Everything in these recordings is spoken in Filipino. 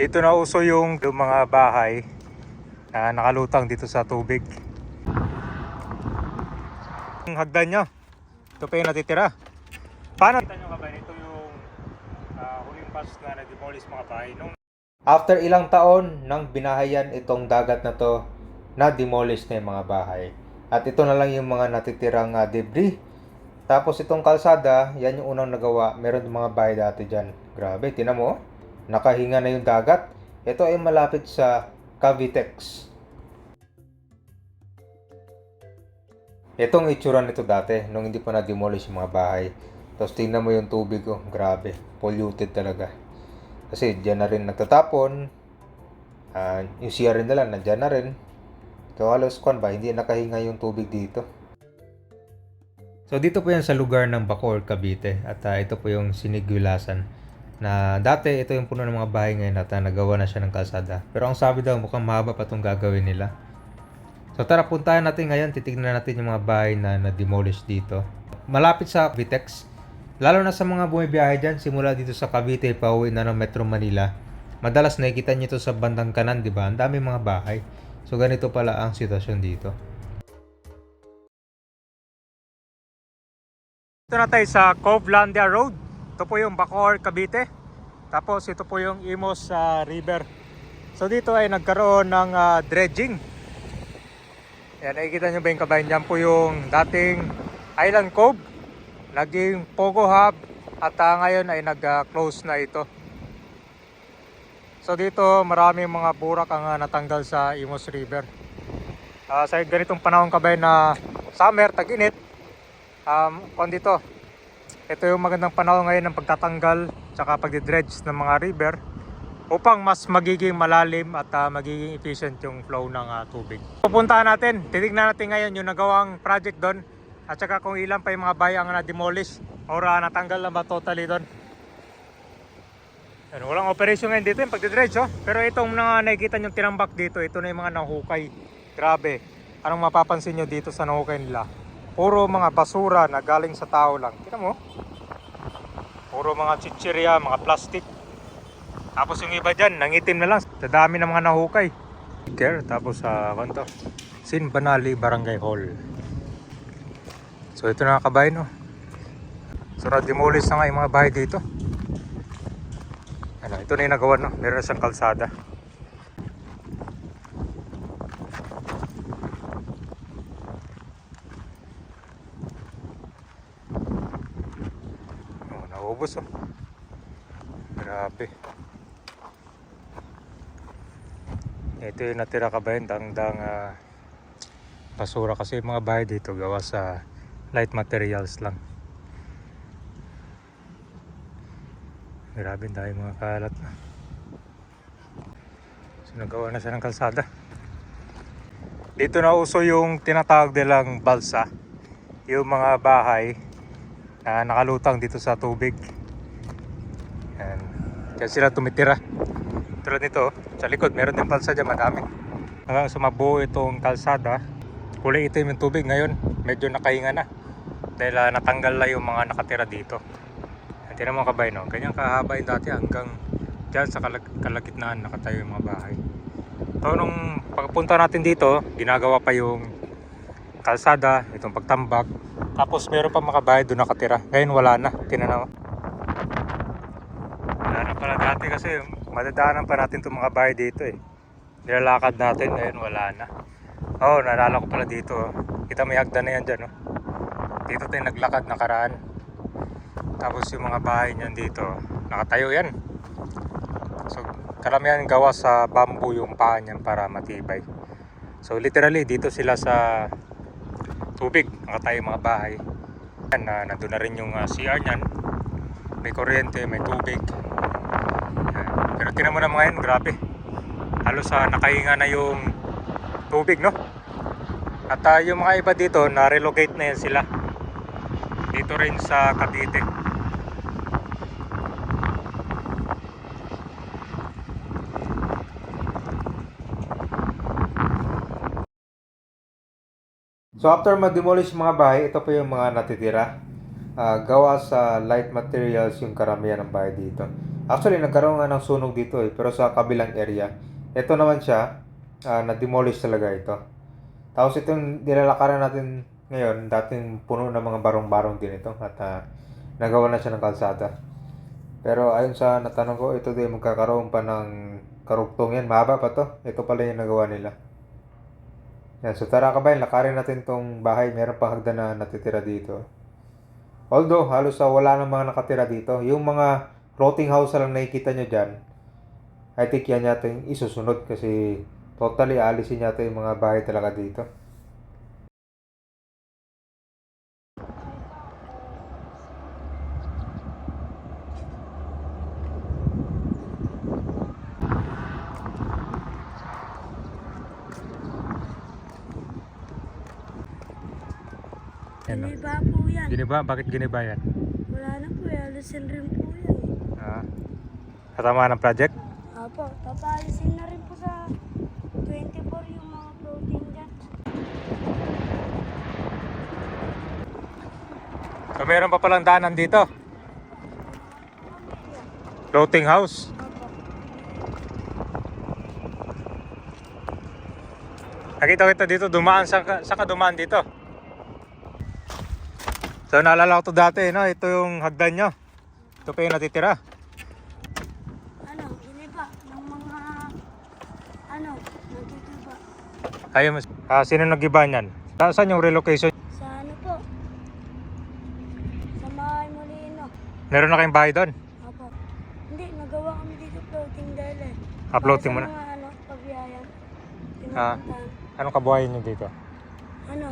Dito na uso yung, yung mga bahay na nakalutang dito sa tubig. Ang hagdan nyo. Ito pa yung natitira. Paano? Kita nyo ka ba? Ito yung ah, huling batch na na-demolish mga bahay. Nung After ilang taon nang binahayan itong dagat na to, na-demolish na yung mga bahay. At ito na lang yung mga natitirang ah, debris. Tapos itong kalsada, yan yung unang nagawa. Meron mga bahay dati dyan. Grabe, tinan mo. Nakahinga na yung dagat. Ito ay malapit sa Cavitex. Itong itsura nito dati, nung hindi pa na-demolish yung mga bahay. Tapos tingnan mo yung tubig, oh, grabe. Polluted talaga. Kasi diyan na rin nagtatapon. Ah, yung CR rin nila, nandyan na rin. So halos kwan ba, hindi nakahinga yung tubig dito. So dito po yan sa lugar ng Bacoor, Cavite. At ah, ito po yung Sinigwilasan. Na dati ito yung puno ng mga bahay ngayon at ah, nagawa na siya ng kalsada. Pero ang sabi daw mukhang mahaba pa itong gagawin nila. So tara puntahan natin ngayon, titignan natin yung mga bahay na na-demolish dito. Malapit sa Vitex, lalo na sa mga bumibiyahe dyan, simula dito sa Cavite, pauwi na ng Metro Manila. Madalas nakikita nyo ito sa bandang kanan, di ba? Ang dami mga bahay. So ganito pala ang sitwasyon dito. Ito na tayo sa Covelandia Road. Ito po yung Bacoor, Cavite. Tapos ito po yung Imos ah, River. So dito ay nagkaroon ng ah, dredging. Yan, nakikita nyo ba yung kabayan? Yan po yung dating Island Cove. Naging Pogo Hub. At ah, ngayon ay nag-close na ito. So dito maraming mga burak ang ah, natanggal sa Imos River. Ah, sa ganitong panahon kabayan na summer, tag-init, um, kung dito, ito yung magandang panahon ngayon ng pagtatanggal tsaka pagdidredge ng mga river upang mas magiging malalim at ah, magiging efficient yung flow ng ah, tubig. Pupuntahan natin, titignan natin ngayon yung nagawang project doon at saka kung ilan pa yung mga bayang na demolish or ah, natanggal na ba totally doon. Yan, walang operation ngayon dito yung pagdidredge oh. Pero itong mga nakikita nyo tinambak dito, ito na yung mga nahukay. Grabe. Anong mapapansin nyo dito sa nahukay nila? Puro mga basura na galing sa tao lang. Tingnan mo. Puro mga chichirya, mga plastic. Tapos yung iba dyan, nangitim na lang. Sa dami ng mga nahukay. Care, tapos sa uh, to? Sin Banali Barangay Hall. So ito na kabahay no. So na-demolish na nga yung mga bahay dito. Ano, ito na yung nagawa no. Meron siyang kalsada. Naubos oh. Grabe. Ito yung natira kabayan, dangdang ah, basura kasi yung mga bahay dito gawa sa light materials lang. Grabe dahil mga kalat na. So nagawa na siya ng kalsada. Dito na uso yung tinatawag nilang balsa. Yung mga bahay na nakalutang dito sa tubig. Yan. Diyan sila tumitira. Tulad nito, sa likod meron din balsa dyan, madami. Hanggang sumabuo itong kalsada, kulay itim yung tubig ngayon. Medyo nakahinga na. Dahil ah, natanggal na yung mga nakatira dito. Tinan mo kabay, no? Ganyan kahaba yung dati hanggang dyan sa kalag kalagitnaan nakatayo yung mga bahay. So nung pagpunta natin dito, ginagawa pa yung kalsada, itong pagtambak. Tapos meron pa mga doon nakatira. Ngayon wala na. Tinan mo. Wala na pala dati kasi madadaanan pa natin itong mga dito eh. Nilalakad natin, ngayon wala na. Oo, oh, naalala ko pala dito. oh. Kita may hagdan na yan dyan. Oh. Dito tayo naglakad nakaraan. Tapos yung mga bahay niyan dito, nakatayo yan. So, karamihan gawa sa bamboo yung paa niyan para matibay. So, literally, dito sila sa tubig, nakatayo mga bahay. Yan, na, nandun na rin yung ah, CR niyan. May kuryente, may tubig. Yan. Pero tinan mo naman ngayon, grabe. Halos sa nakahinga na yung tubig, no? At ah, yung mga iba dito, na-relocate na yan sila. Dito rin sa Cavite. So after ma-demolish mga bahay, ito po yung mga natitira. Ah, gawa sa light materials yung karamihan ng bahay dito. Actually, nagkaroon nga ng sunog dito eh, pero sa kabilang area. Ito naman siya, ah, na-demolish talaga ito. Tapos itong nilalakaran natin ngayon, dating puno ng mga barong-barong din ito at ah, nagawa na siya ng kalsada. Pero ayon sa natanong ko, ito din magkakaroon pa ng karugtong yan. Mahaba pa to. Ito pala yung nagawa nila. Yan, so tara kabayan, lakarin natin tong bahay. Meron pa hagdan na natitira dito. Although, halos sa wala nang mga nakatira dito. Yung mga floating house lang nakikita nyo dyan, I think yan yata yung isusunod kasi totally alisin yata yung mga bahay talaga dito. Yan, no? Giniba po yan. Giniba? Bakit giniba yan? Wala na po, eh. alisin rin po yan. Ah. Katama ng project? Apo, papalisin na rin po sa 24 yung mga floating dyan. So meron pa palang daanan dito. Floating house. Nakita kita dito, dumaan sa, sa ka dumaan dito. So naalala ko to dati, no? Ito yung hagdan nyo. Ito pa yung natitira. Ano, giniba ng mga, ano, nagigiba. Ayaw mas... Ah, sino nag-iba niyan? Sa, saan yung relocation? Sa ano po? Sa Mahay Molino. Meron na kayong bahay doon? Apo. Hindi, nagawa kami dito floating dahil eh. Ah, floating mo Para na. sa mga ano, pagbiyayan. Ah. Pinupuntahan. Anong kabuhayan nyo dito? Ano,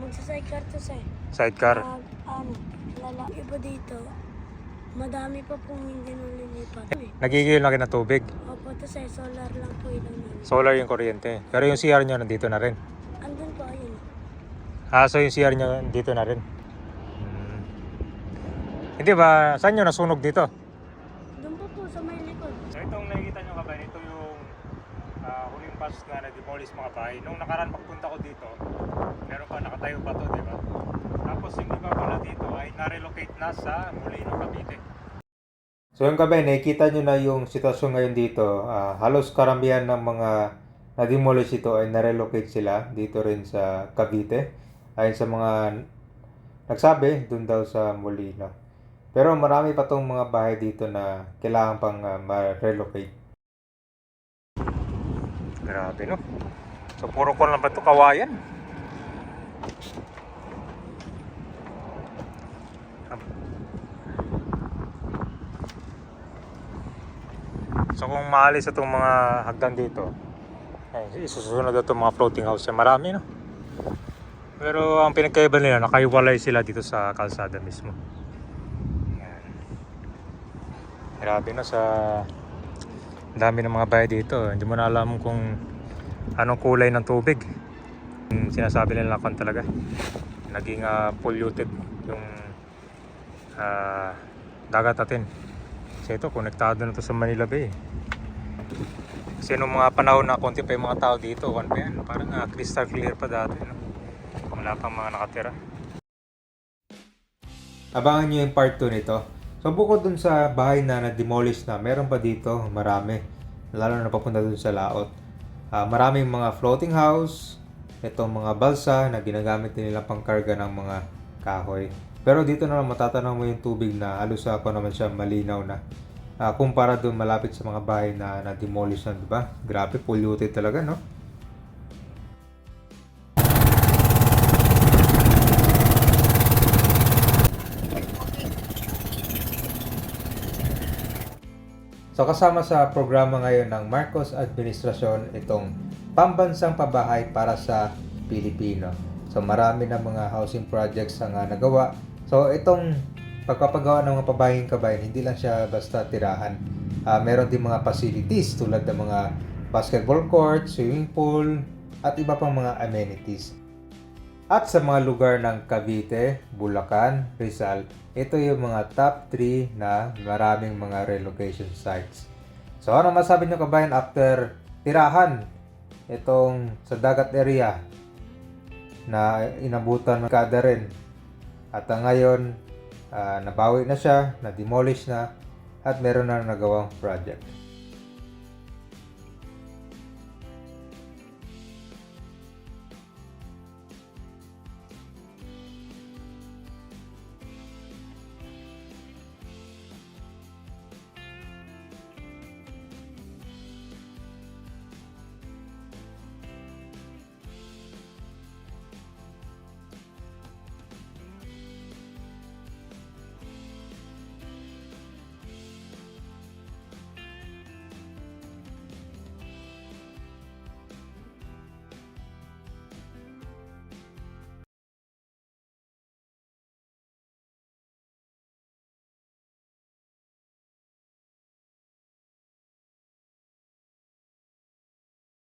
magsasaycar to sa Sidecar? Pag, ano, lalaki pa dito, madami pa pong hindi nalilipat. Eh. Nagigil na kayo ng tubig. Opo, to sa solar lang po ilang namin. Solar yung kuryente. Pero yung CR nyo nandito na rin. Andun po, ayun. Ah, so yung CR nyo dito na rin. Hmm. Hindi ba, saan nyo nasunog dito? Doon po po sa may likod. So itong nakikita nyo kabay, ito yung ah, huling pass na na-demolish mga bahay. Nung nakaraan pagpunta ko dito, meron pa nakatayo pa to, di ba? Tapos yung iba pala dito ay na-relocate na sa Molino, Cavite. So yung kabay, nakikita nyo na yung sitwasyon ngayon dito. Ah, halos karamihan ng mga na-demolish ito ay na-relocate sila dito rin sa Cavite. Ayon sa mga nagsabi, dun daw sa Molino. Pero marami pa tong mga bahay dito na kailangan pang ah, ma-relocate. Grabe no? So puro ko lang ba ito? Kawayan? So kung maalis itong mga hagdan dito, ay, isusunod na itong mga floating house. Marami no? Pero ang pinagkaiba nila, nakaiwalay sila dito sa kalsada mismo. Yan. Grabe no sa dami ng mga bahay dito. Hindi mo na alam kung anong kulay ng tubig. Sinasabi nila kung talaga. Naging ah, polluted yung ah, dagat natin. Kasi ito, konektado na to sa Manila Bay. Kasi nung mga panahon na konti pa yung mga tao dito, kan pa yan, parang ah, crystal clear pa dati. No? Wala pang mga nakatira. Abangan nyo yung part 2 nito. So bukod dun sa bahay na na-demolish na, meron pa dito marami. Lalo na papunta dun sa laot. Ah, maraming mga floating house, itong mga balsa na ginagamit nila pang karga ng mga kahoy. Pero dito na matatanaw mo yung tubig na halos ako naman siya malinaw na. Ah, kumpara dun malapit sa mga bahay na na-demolish na, di ba? Grabe, polluted talaga, no? So kasama sa programa ngayon ng Marcos Administrasyon itong pambansang pabahay para sa Pilipino. So marami na mga housing projects ang ah, nagawa. So itong pagpapagawa ng mga pabayang kabayan, hindi lang siya basta tirahan. Ah, meron din mga facilities tulad ng mga basketball court, swimming pool, at iba pang mga amenities. At sa mga lugar ng Cavite, Bulacan, Rizal, ito yung mga top 3 na maraming mga relocation sites. So ano masabi nyo kabayan after tirahan itong sa dagat area na inabutan ng kada rin. At ngayon, ah, nabawi na siya, na-demolish na. at meron na nagawang project.